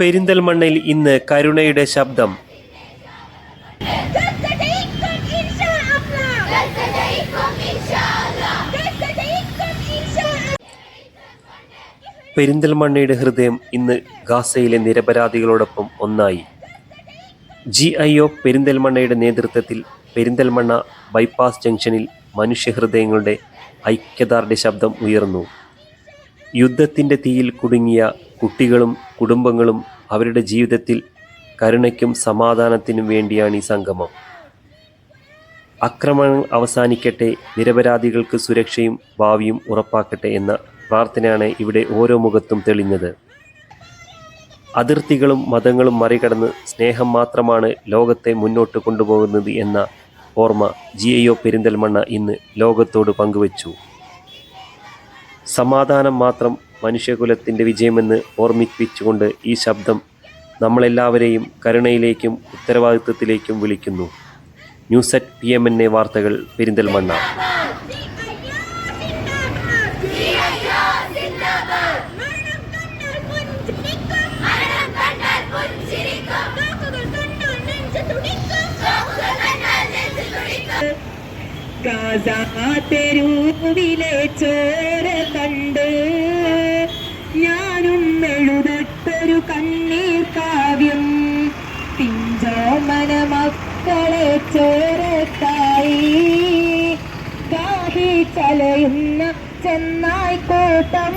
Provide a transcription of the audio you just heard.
പെരിന്തൽമണ്ണയിൽ ഇന്ന് കരുണയുടെ ശബ്ദം. പെരിന്തൽമണ്ണയുടെ ഹൃദയം ഇന്ന് ഗാസയിലെ നിരപരാധികളോടൊപ്പം ഒന്നായി. ജി ഐ ഒ പെരിന്തൽമണ്ണയുടെ നേതൃത്വത്തിൽ പെരിന്തൽമണ്ണ ബൈപ്പാസ് ജംഗ്ഷനിൽ മനുഷ്യഹൃദയങ്ങളുടെ ഐക്യദാർഢ്യ ശബ്ദം ഉയർന്നു. യുദ്ധത്തിന്റെ തീയിൽ കുടുങ്ങിയ കുട്ടികളും കുടുംബങ്ങളും അവരുടെ ജീവിതത്തിൽ കരുണയ്ക്കും സമാധാനത്തിനും വേണ്ടിയാണ് ഈ സംഗമം. ആക്രമണം അവസാനിക്കട്ടെ നിരപരാധികൾക്ക് സുരക്ഷയും ഭാവിയും ഉറപ്പാക്കട്ടെ എന്ന പ്രാർത്ഥനയാണ് ഇവിടെ ഓരോ മുഖത്തും തെളിഞ്ഞത്. അതിർത്തികളും മതങ്ങളും മറികടന്ന് സ്നേഹം മാത്രമാണ് ലോകത്തെ മുന്നോട്ട് കൊണ്ടുപോകുന്നത് എന്ന ഓർമ്മ ജി ഐ ഒ പെരിന്തൽമണ്ണ ഇന്ന് ലോകത്തോട് പങ്കുവച്ചു. സമാധാനം മാത്രം മനുഷ്യകുലത്തിന്റെ വിജയമെന്ന് ഓർമ്മിപ്പിച്ചുകൊണ്ട് ഈ ശബ്ദം നമ്മളെല്ലാവരെയും കരുണയിലേക്കും ഉത്തരവാദിത്വത്തിലേക്കും വിളിക്കുന്നു. News at P M N A വാർത്തകൾ പെരിന്തൽമണ്ണ. ചോര കണ്ട് ഞാനും എഴുതട്ടൊരു കണ്ണീർ കാവ്യം. പിഞ്ചോമന മക്കളെ ചോരത്തായി. ചലയുന്ന ചലയുന്ന ചെന്നായിക്കോട്ടം.